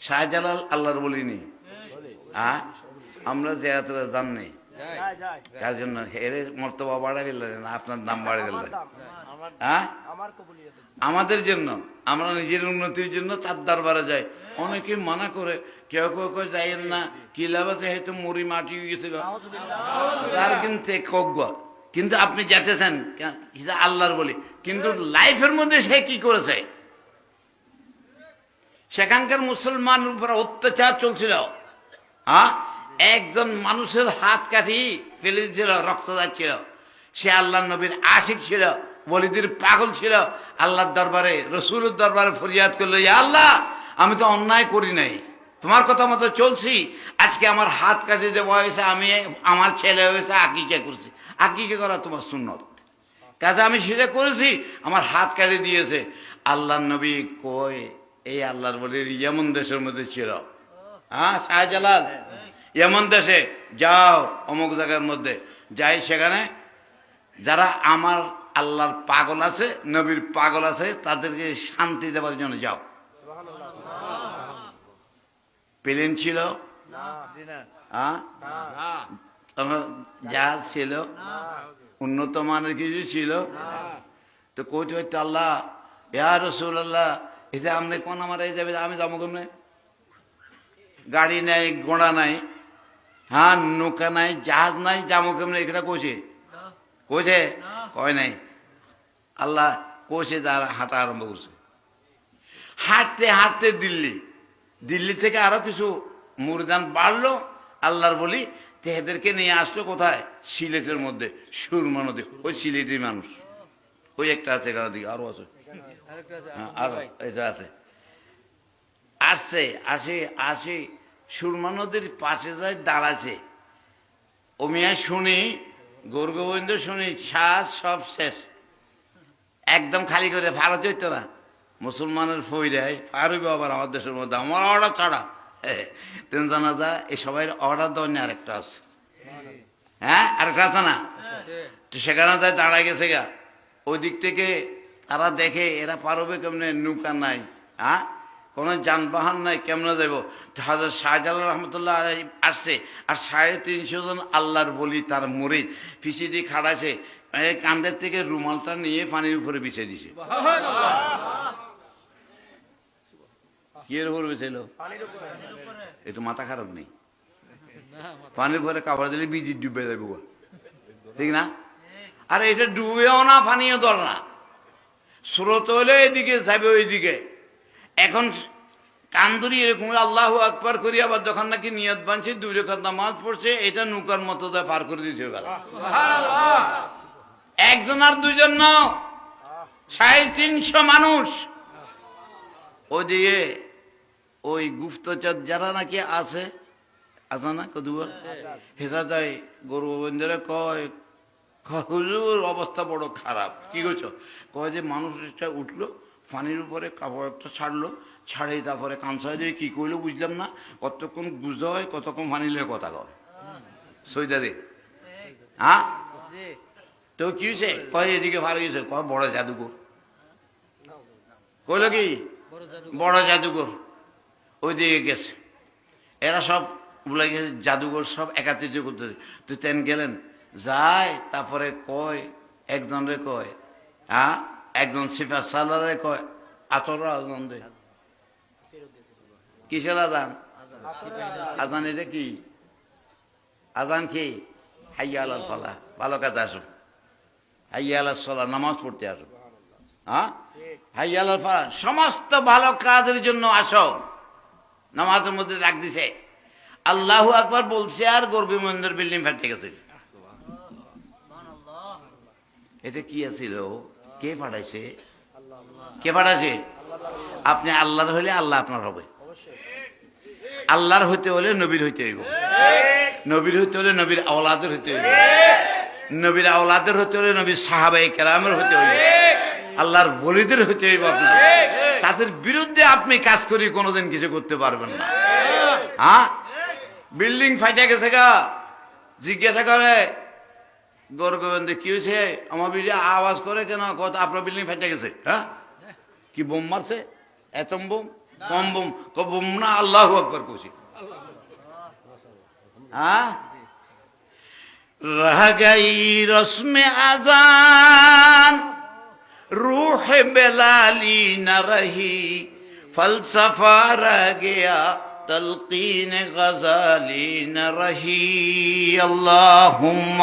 শাহজালাল আল্লাহর বলিনি হ্যাঁ? আমরা জেয়াতরা জাননি তার জন্য এর মর্তবা বাড়া গেলেন আপনার দাম বাড়ে দাম আমার হ্যাঁ? আমাদের জন্য, আমরা নিজের উন্নতির জন্য তার দরবারে যাই। অনেকে মানা করে, কেউ কেউ কেউ যাইয়েন না, কি লাভ হয়তো মুড়ি মাটি গেছে তার কিন্তু কজ্ঞ কিন্তু আপনি যেতেছেন আল্লাহর বলি। কিন্তু লাইফের মধ্যে সে কি করেছে? সেখানকার মুসলমান উপরে অত্যাচার চলছিল। হ্যাঁ একজন মানুষের হাত কাটি ফেলে দিচ্ছিল রক্ত যাচ্ছিল। সে আল্লাহ নবীর আশিক ছিল বলিদির পাগল ছিল। আল্লাহর দরবারে, রসুলের দরবারে ফরিয়াদ করল আল্লাহ, আমি তো অন্যায় করি নাই। তোমার কথা মতো চলছি। আজকে আমার হাত কাটিয়ে দেওয়া হয়েছে, আমি, আমার ছেলে হয়েছে, আকিকে করছি। আকিকে করা তোমার সুন্নত। কাজে আমি সেটা করেছি, আমার হাত কাটিয়ে দিয়েছে। আল্লাহ নবী কয় এই আল্লাহর বলে যেমন দেশের মধ্যে ছিল। হ্যাঁ শাহজালাল? এমন দেশে, যাও, অমুক জায়গার মধ্যে। যাই সেখানে, যারা আমার আল্লাহর পাগল আছে, নবীর পাগল আছে, তাদেরকে শান্তি দেওয়ার জন্য যাও। প্লেন ছিল? জাহাজ ছিল? উন্নত মানের কিছু ছিল? তো কোচ হইতে আল্লাহ, ইয়া রসুল এটা আপনি কোন আমার এই যাবে আমি যাব কেমনে গাড়ি নাই, ঘোড়া নাই হ্যাঁ নৌকা নাই, জাহাজ নাই, যাব কেমনে? এটা কোচে কোচে কয় নাই। আল্লাহ কোচে তার হাঁটা আরম্ভ করছে। হাঁটতে হাঁটতে দিল্লি। দিল্লি থেকে আরও কিছু মুরদান বাড়লো। আল্লাহর বলি, তেহেদেরকে নিয়ে আসলো কোথায়? সিলেটের মধ্যে। সুরমা নদী। ওই সিলেটের মানুষ। ওই একটা আছে এখানে দিকে আরও আছে। আরও এটা আছে। আসছে আসে আসি সুরমা নদীর পাশে যায় দাঁড়াচ্ছে। ও মিয়া শুনি গৌর গোবিন্দ শুনি শ্বাস সব শেষ। একদম খালি করে ভারত হইতো না। মুসলমানের ফই দেয় পারবে আবার আমার দেশের মধ্যে আমার অর্ডার ছাড়া। তিন জানাজা এই সবাই অর্ডার দেওয়া নিয়ে আরেকটা আছে। হ্যাঁ আরেকটা আছে না? তো সেখানে তাই দাঁড়ায় গেছে গা। ওই দিক থেকে তারা দেখে এরা পারবে কেমনে? নৌকা নাই হ্যাঁ কোনো যানবাহন নাই, কেমনে দেব হাজার শাহজালাল রহমতুল্লাহ আসছে, আর সাড়ে তিনশো জন আল্লাহর বলি তার মুরিদ দিয়ে খাড়াছে কান্দের থেকে রুমালটা নিয়ে পানির উপরে বিছিয়ে দিছে। একটু মাথা খারাপ নেই। পানির উপরে কাপড় দিলে বিজি ডুবে যাবে ঠিক না? আর এটা ডুবেও না, পানিও দল না। স্রোত হলে এদিকে যাবে ওইদিকে। এখন কান্দুরি এরকম আল্লাহ আকবার করি আবার যখন নাকি নিয়ত বানছে দুই রেখার নামাজ পড়ছে এটা নৌকার মতো পার করে দিতে গেল একজন আর দুজন না সাড়ে তিনশো মানুষ। ওদিকে ওই গুপ্তচর যারা নাকি আছে আছে না কদুবার সেটা তাই গরু কয় হুজুর, অবস্থা বড় খারাপ। কি করছ কয় যে মানুষটা উঠল পানির উপরে কাপড় ছাড়লো ছাড়ে তারপরে কাঁচা দিয়ে কী করল বুঝলাম না। কতক্ষণ হয়, কতক্ষণ পানিলে কথা কয়। সইদা দে। হ্যাঁ? তো কি হয়েছে কয়, এদিকে ভালো গেছে কয়, বড় জাদুঘর কইল কি? বড় জাদুঘর ওই দিকে গেছে। এরা সব বলে গেছে জাদুঘর সব একাত্রিত করতে। তো তেন গেলেন। যায়, তারপরে কয়, একজনরে কয় হ্যাঁ? একজন সিফা সালারে কয় আচর আজান দে কিসের আজান? আজান এটা কি? আজান কি? হাইয়া আলাল ফালা ভালো কাজে আসো হাইয়া আলাল সলা নামাজ পড়তে আসো হ্যাঁ? হাইয়া আলাল ফালা সমস্ত ভালো কাজের জন্য আসো। নামাজের মধ্যে ডাক দিছে। আল্লাহ আকবার বলছে, আর গর্বী মন্দির বিল্ডিং ফেটে গেছে। এটা কি আছিল? কে পাঠাইছে? কে পাঠাইছে? আপনি আল্লাহর হইলে আল্লাহ আপনার হবে। আল্লাহর হইতে হলে নবীর হইতে হইব। নবীর হইতে হলে নবীর আওলাদের হইতে হইব। নবীর আওলাদের হইতে হলে নবীর সাহাবাই কেরামের হইতে হইব। আল্লাহর বলিদের হইতে হইব আপনার। তাদের বিরুদ্ধে আপনি কাজ করি কোনোদিন কিছু করতে পারবেন না। হ্যাঁ? বিল্ডিং ফাইটা গেছে গা। জিজ্ঞাসা করে গরগোবিন্দ কি হয়েছে? আমার বিড়ি আওয়াজ করে কেন? কত আপনার বিল্ডিং ফেটে গেছে হ্যাঁ? কি বোম মারছে? Atom bomb? কম বোম? বোম না, আল্লাহ আকবর কৌশিক হ্যাঁ? রহ গই রসমে আজান, রুহ বেলালি না রহি, ফলসফা রহ গয়া تلقين غزالين رهي اللهم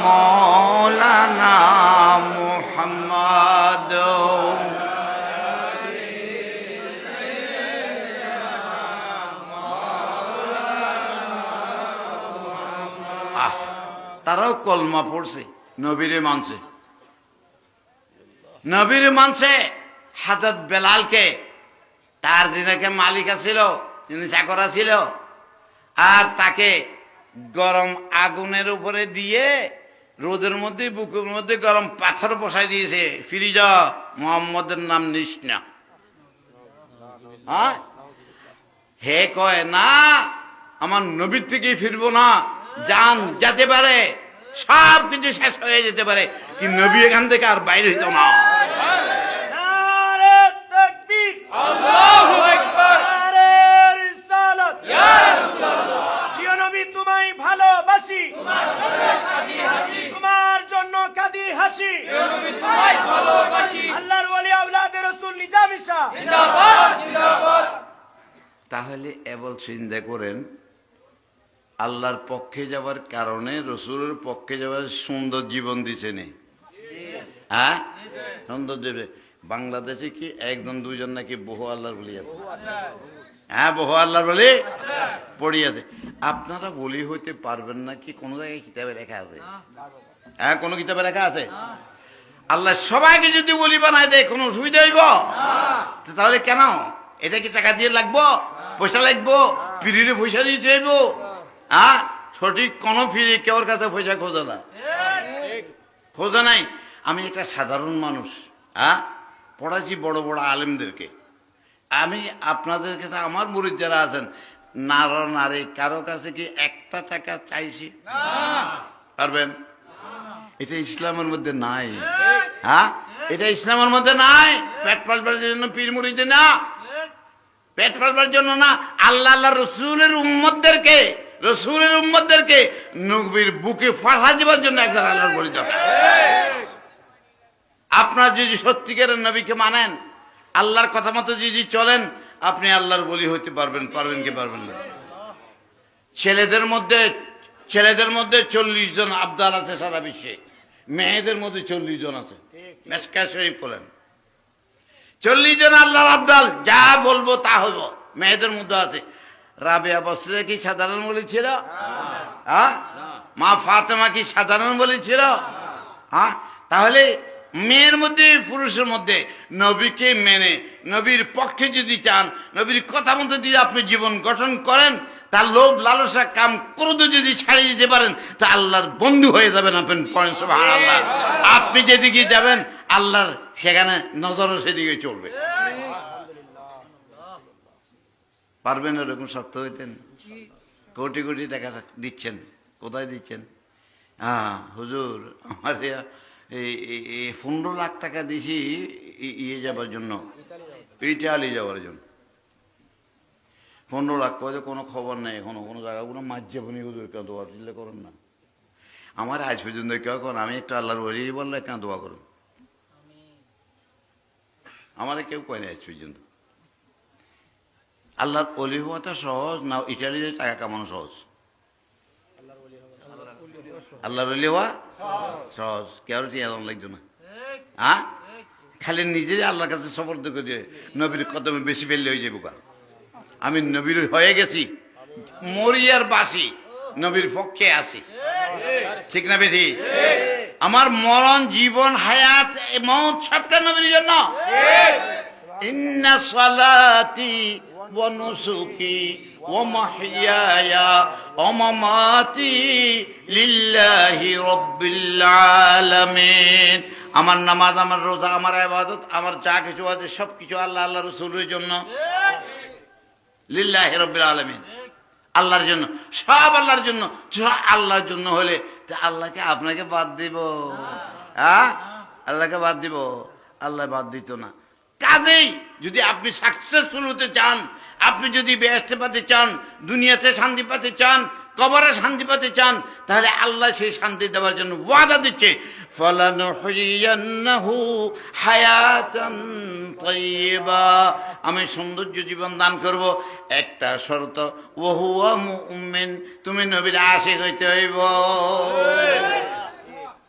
مولانا محمد তারাও কলমা পড়ছে নবীরে মানছে নবীরে মানছে হাজত বেলালকে, তার দিনকে মালিকা ছিল তিনি চাকরা ছিল আর তাকে গরম আগুনের উপরে দিয়ে রোদের মধ্যে, বুকের মধ্যে গরম পাথর বসাই দিয়েছে। ফিরিজ, মোহাম্মদের নাম নিস না হ্যাঁ? হে কয়, না, আমার নবীর থেকে ফিরবো না। যান, যেতে পারে। সব কিছু শেষ হয়ে যেতে পারে। কি নবী এখান থেকে আর বাইরে হইতো না। নারে তাকবীর। আল্লাহু আকবার। নারে রিসালাত। ইয়া রাসূলুল্লাহ। প্রিয় নবী তোমায় ভালোবাসি। তোমার হাসি। তোমার জন্য কাঁদি হাসি। প্রিয় নবী তোমায় ভালোবাসি। আল্লাহর ওলি আওলাদে রাসূল নিজামী শাহ জিন্দাবাদ জিন্দাবাদ। তাহলে এবল চিন্তা করেন আল্লাহর পক্ষে যাওয়ার কারণে রসুলের পক্ষে যাওয়ার সুন্দর জীবন দিছে নে। হ্যাঁ? সুন্দর দেবে। বাংলাদেশে কি একজন, দুইজন নাকি বহু আল্লাহর বলি আছে? হ্যাঁ বহু আল্লাহর বলি পড়ি আছে। আপনারা বলি হইতে পারবেন না কি কোনো জায়গায় কিতাবে লেখা আছে? হ্যাঁ কোনো কিতাবে লেখা আছে? আল্লাহ সবাইকে যদি বলি বানায় দেয়, কোনো অসুবিধা হইব? তাহলে কেন? এটা কি টাকা দিয়ে লাগবো? পয়সা লাগবো? ফিরিরে পয়সা দিতে হইব? হ্যাঁ সঠিক কোনো ফিরি কেউর কাছে পয়সা খোঁজে না। খোঁজে নাই। আমি একটা সাধারণ মানুষ হ্যাঁ পড়াচ্ছি বড় বড় আলেমদেরকে। আমি আপনাদের কাছে আমার মুরিদ যারা আছেন নার নারী কারও কাছে কি একটা টাকা চাইছি? পারবেন? এটা ইসলামের মধ্যে নাই। হ্যাঁ এটা ইসলামের মধ্যে নাই। পেট পালবার জন্য পীর মুড়িতে না। পেট পালবার জন্য না আল্লাহ আল্লাহ রসুলের উম্মতদেরকে রসুলের উম্মতদেরকে নবীর বুকে ফাঁসা দেওয়ার জন্য একজন আল্লাহর বলি দরকার আপনার যদি সত্যিকারের নবীকে মানেন আল্লাহর কথা মতো যদি চলেন আপনি আল্লাহর বলি হইতে পারবেন পারবেন কি পারবেন না? ছেলেদের মধ্যে ছেলেদের মধ্যে চল্লিশ জন আবদাল আছে সারা বিশ্বে। মেয়েদের মধ্যে চল্লিশ জন আছে। মেসকা শরীফ বলেন চল্লিশ জন আল্লাহর আবদাল যা বলব তা হইব। মেয়েদের মধ্যে আছে। রাবেয়া বসরে কি সাধারণ বলেছিল হ্যাঁ মা ফাতেমা কি সাধারণ বলেছিল হ্যাঁ তাহলে মেয়ের মধ্যে, পুরুষের মধ্যে নবীকে মেনে, নবীর পক্ষে যদি চান, নবীর কথা মতো যদি আপনি জীবন গঠন করেন, তার লোভ লালসা কাম ক্রোধ যদি ছাড়িয়ে দিতে পারেন, তা আল্লাহর বন্ধু হয়ে যাবেন আপনি আপনি যেদিকে যাবেন, আল্লাহর সেখানে নজরও সেদিকে চলবে। পারবেন এরকম শক্ত হইতেন? কোটি কোটি টাকা দিচ্ছেন। কোথায় দিচ্ছেন? হ্যাঁ হুজুর আমার এই পনেরো লাখ টাকা দিছি ইয়ে যাবার জন্য। ইটালি যাওয়ার জন্য। পনেরো লাখ পয়সা কোনো খবর নেই এখনও। কোনো জায়গা কোনো মাঝে বনি হুজুর কেন দোয়া দিলে করেন না। আমার আজ পর্যন্ত কেউ করেন আমি একটা আল্লাহর বলি বললে কেন দোয়া করুন। আমার কেউ কয় না আজ পর্যন্ত। আল্লাহর অলি হওয়াটা সহজ না ইটালিতে টাকা কামানো সহজ। আল্লাহর অলি হওয়া সহজ। কেউ টিয়া লাগতো না। হ্যাঁ? খালি নিজেরই আল্লাহর কাছে সফর করে দিয়ে নবীর কদমে বেশি ফেললে হয়ে যাব আমি নবীর হয়ে গেছি মরিয়ার বাসি নবীর পক্ষে আছি। ঠিক না বেশি আমার মরণ, জীবন, হায়াত মত সবটা নবীর জন্য। ইন্না সালাতি মাহইয়ায়া ওয়া মামাতি লিল্লাহি রাব্বিল আলামিন আমার নামাজ, আমার রোজা, আমার ইবাদত, আমার যা কিছু আছে সব কিছু আল্লাহ আল্লাহ রসুলের জন্য। লিল্লাহি রাব্বিল আলামিন। আল্লাহর জন্য, সব আল্লাহর জন্য আল্লাহর জন্য হলে আল্লাহকে আপনাকে বাদ দিব। হ্যাঁ আল্লাহকে বাদ দিব। আল্লাহ বাদ দিত না। কাজেই যদি আপনি সাকসেসফুল হতে চান, আপনি যদি ব্যস্ত পাতে চান, দুনিয়াতে শান্তি পাতে চান, কবরে শান্তি পাতে চান, তাহলে আল্লাহ সেই শান্তি দেওয়ার জন্য ওয়াদা দিচ্ছে। আমি সৌন্দর্য জীবন দান করব। একটা শর্ত, ওহুয়া মুমিন, তুমি নবীর আশিক হইতে হইব।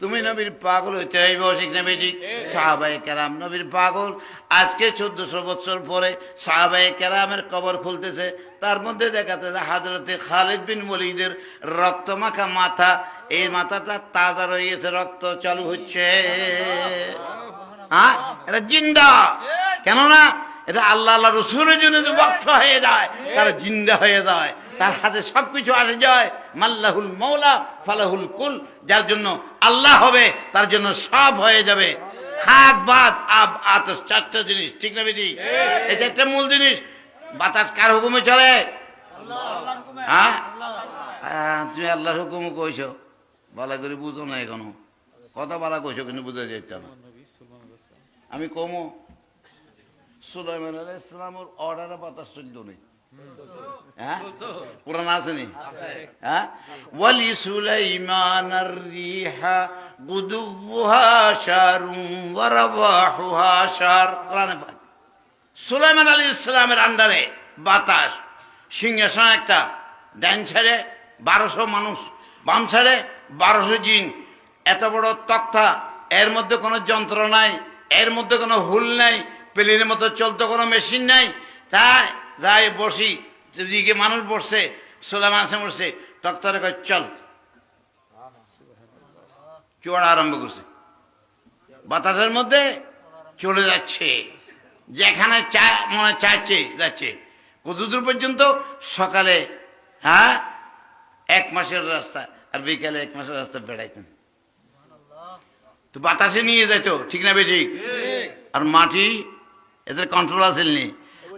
তুমি নবীর পাগল হইতে হইব ঠিক না বেটি? সাহাবাই কেরাম নবীর পাগল। আজকে চোদ্দশো বছর পরে সাহাবাই কেরামের কবর খুলতেছে। তার মধ্যে দেখাতে হাজরতে খালিদ বিন ওলিদের রক্তমাখা মাথা এই মাথাটা তাজা রয়ে গেছে রক্ত চালু হচ্ছে। হ্যাঁ? এটা জিন্দা। কেননা এটা আল্লাহ আল্লাহ রসুলের জন্য যে হয়ে যায় তারা জিন্দা হয়ে যায়। তার হাতে সবকিছু আসে যায় মাল্লাহুল মৌলা, ফালাহুল কুল, যার জন্য আল্লাহ হবে, তার জন্য সব হয়ে যাবে। খাদ, বাদ, আব, আতস, চারটা জিনিস, ঠিক না বেটি? এই চারটা মূল জিনিস। বাতাস কার হুকুমে চলে? হ্যাঁ? তুমি আল্লাহর হুকুম কইছো। বালা করে বুঝো না এখনও। কথা বালা কইছো, কিন্তু বুঝা যাইতে না। আমি কমো। সুলাইমান আলাহ ইসলামের অর্ডারে বাতাস চলতো নেই হ্যাঁ পুরান আছে নি হ্যাঁ ওয়ালি সুলাইমান রিহা গুদুহা শারুম ওয়া শার কোরআনে পাক সুলাইমান আলী ইসলামের আন্ডারে বাতাস সিংহাসন একটা ডান ছেড়ে বারোশো মানুষ বাম ছেড়ে বারোশো জিন এত বড় তক্তা এর মধ্যে কোনো যন্ত্র নাই এর মধ্যে কোনো হুল নাই প্লেনের মতো চলতো কোনো মেশিন নাই তাই যাই বসি দিকে মানুষ বসছে সুলাইমান আসে বসছে তক্তারে কয় চল। চড়া আরম্ভ করছে। বাতাসের মধ্যে চলে যাচ্ছে। যেখানে চা মনে চাচ্ছে যাচ্ছে। কতদূর পর্যন্ত? সকালে হ্যাঁ? এক মাসের রাস্তা আর বিকালে এক মাসের রাস্তা বেড়াইতেন। তো বাতাসে নিয়ে যেত ঠিক না বেঠিক আর মাটি এদের কন্ট্রোল আসেননি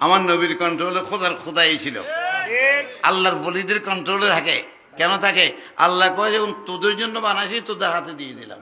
আমার নবীর কন্ট্রোলে খোদার খোদাই ছিল। আল্লাহর বলিদের কন্ট্রোলে থাকে। কেন থাকে? আল্লাহ কয় যে তোদের জন্য বানাইছি তোদের হাতে দিয়ে দিলাম।